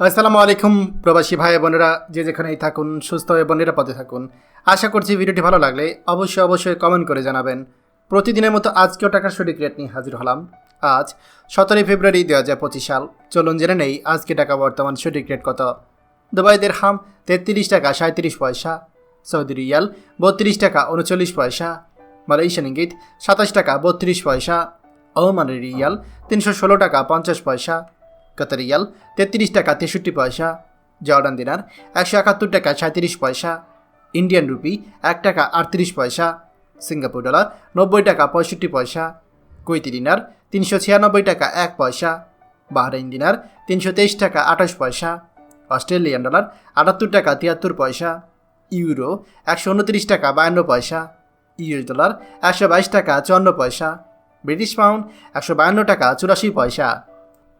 আসসালামু আলাইকুম, প্রবাসী ভাই বোনেরা। যে যেখানেই থাকুন, সুস্থ এবং নিরাপদে থাকুন। আশা করছি ভিডিওটি ভালো লাগলে অবশ্যই অবশ্যই কমেন্ট করে জানাবেন। প্রতিদিনের মতো আজকেও টাকার সঠিক রেট নিয়ে হাজির হলাম। আজ, সতেরোই ফেব্রুয়ারি দু হাজার পঁচিশ সাল। চলুন জেনে নেই আজকে টাকা বর্তমান সঠিক রেট কত। দুবাই দেড়হাম, তেত্রিশ টাকা সাঁত্রিশ পয়সা। সৌদি রিয়াল, বত্রিশ টাকা উনচল্লিশ পয়সা। মালয়েশিয়ান ইঙ্গিত, সাতাশ টাকা বত্রিশ পয়সা। ওমানের রিয়াল, তিনশো ষোলো টাকা পঞ্চাশ পয়সা। কাতার রিয়াল, তেত্রিশ টাকা তেষট্টি পয়সা, জর্ডান দিনার একশো একাত্তর টাকা সাঁত্রিশ পয়সা, ইন্ডিয়ান রুপি এক টাকা আটত্রিশ পয়সা, সিঙ্গাপুর ডলার নব্বই টাকা পঁয়ষট্টি পয়সা কুইতি দিনার তিনশো ছিয়ানব্বই টাকা এক পয়সা, বাহরাইন দিনার তিনশো তেইশ টাকা আঠাশ পয়সা, অস্ট্রেলিয়ান ডলার আটাত্তর টাকা তিয়াত্তর পয়সা, ইউরো একশো উনত্রিশ টাকা বায়ান্ন পয়সা, ইউএস ডলার একশো বাইশ টাকা চুয়ান্ন পয়সা, ব্রিটিশ পাউন্ড একশো বায়ান্ন টাকা চুরাশি পয়সা।